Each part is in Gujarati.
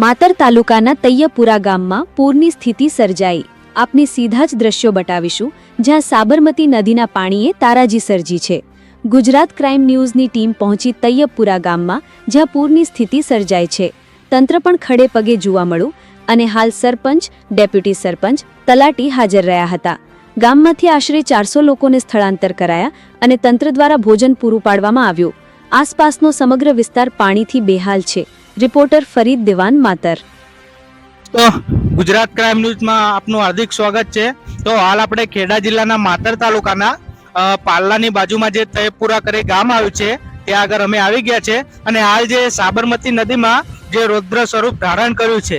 માતર તાલુકાના તૈયપુરા ગામમાં પૂરની સ્થિતિ સર્જાઈ. આપને સીધા જ દ્રશ્યો બતાવીશું, જ્યાં સાબરમતી નદીના પાણીએ તારાજી સર્જી છે. ગુજરાત ક્રાઇમ ન્યૂઝની ટીમ પહોંચી તૈયપુરા ગામમાં, જ્યાં પૂરની સ્થિતિ સર્જાય છે. તંત્ર પણ ખડે પગે જોવા મળ્યું અને હાલ સરપંચ, ડેપ્યુટી સરપંચ, તલાટી હાજર રહ્યા હતા. ગામમાંથી આશરે ચારસો લોકોને સ્થળાંતર કરાયા અને તંત્ર દ્વારા ભોજન પૂરું પાડવામાં આવ્યું. આસપાસનો સમગ્ર વિસ્તાર પાણીથી બેહાલ છે. રિપોર્ટર ફરીદ દિવાન માતર. તો ગુજરાત ક્રાઇમ ન્યૂઝમાં આપનું હાર્દિક સ્વાગત છે. તો હાલ આપણે ખેડા જિલ્લાના માતર તાલુકાના પાલ્લાની બાજુમાં જે તયપુરા કરી ગામ આવ્યું છે, ત્યાં આગળ અમે આવી ગયા છે. અને હાલ જે સાબરમતી નદીમાં જે રૌદ્ર સ્વરૂપ ધારણ કર્યું છે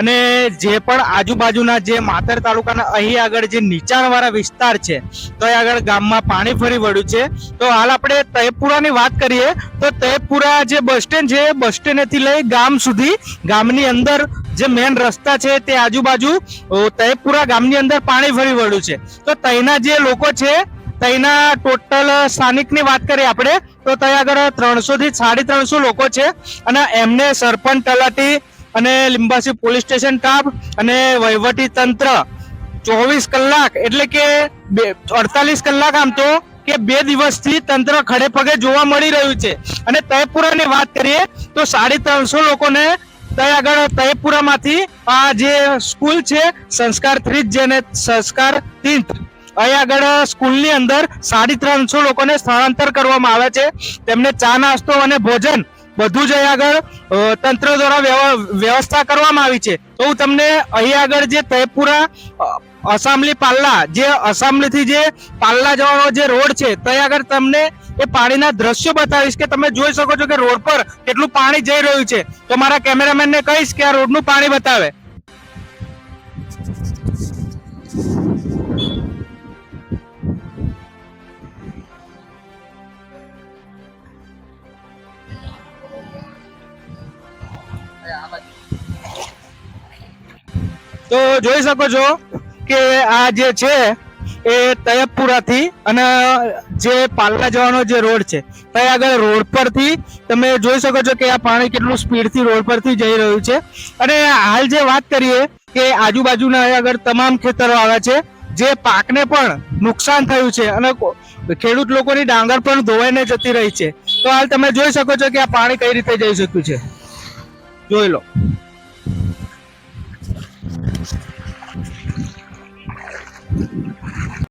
અને જે પણ આજુબાજુના જે માતર તાલુકાના, અહીં આગળ જે નીચાણવાળા વિસ્તાર છે, તો એ આગળ ગામમાં પાણી ફરી વળ્યું છે. તો હાલ આપણે તયપુરાની વાત કરીએ, તો તયપુરા જે બસ સ્ટેન્ડ છે બસ સ્ટેન્ડથી લઈ ગામ સુધી, ગામની અંદર જે મેન રસ્તા છે, તે આજુબાજુ તયપુરા ગામની અંદર પાણી ફરી વળ્યું છે. તો તઈના જે લોકો છે, તઈના ટોટલ સ્થાનિકની વાત કરીએ આપણે, તો ત્યાં આગળ ત્રણસો થી સાડી ત્રણસો લોકો છે, અને એમને સરપંચ તલાટી અને લિંબાસી પોલીસ સ્ટેશન સ્ટાફ અને વહીવટી તંત્ર ચોવીસ કલાક એટલે કે અડતાલીસ કલાક આમ તો કે બે દિવસથી તંત્ર ખડે પગે જોવા મળી રહ્યું છે. અને તયપુરાની વાત કરીએ તો સાડી ત્રણસો લોકોને ત્યાં આગળ તયપુરામાંથી આ જે સ્કૂલ છે, સંસ્કાર થ્રી જેને સંસ્કાર તીર્થ, અહીં આગળ સ્કૂલની અંદર સાડી ત્રણસો લોકોને સ્થળાંતર કરવામાં આવે છે. તેમને ચા નાસ્તો અને ભોજન બધું જ અહીં આગળ તંત્ર દ્વારા વ્યવસ્થા કરવામાં આવી છે. તો હું તમને અહીં આગળ જે તયપુરા અસામલી પાલ્લા, જે અસામલીથી જે પાલ્લા જવાનો જે રોડ છે ત્યાં આગળ તમને એ પાણીના દ્રશ્યો બતાવીશ કે તમે જોઈ શકો છો કે રોડ પર કેટલું પાણી જઈ રહ્યું છે. તો મારા કેમેરામેન ને કહીશ કે આ રોડનું પાણી બતાવે. તો જોઈ શકો છો કે આ જે છે એ તયપુરાથી અને જે પાલના જવાનો જે રોડ છે ત્યાં આગળ રોડ પરથી તમે જોઈ શકો છો કે આ પાણી કેટલું સ્પીડથી રોડ પરથી જઈ રહ્યું છે. અને હાલ જે વાત કરીએ કે આજુબાજુના આગળ તમામ ખેતરો આવ્યા છે, જે પાકને પણ નુકસાન થયું છે અને ખેડૂત લોકોની ડાંગર પણ ધોવાઈને જતી રહી છે. તો હાલ તમે જોઈ શકો છો કે આ પાણી કઈ રીતે જઈ શક્યું છે. જોઈ લો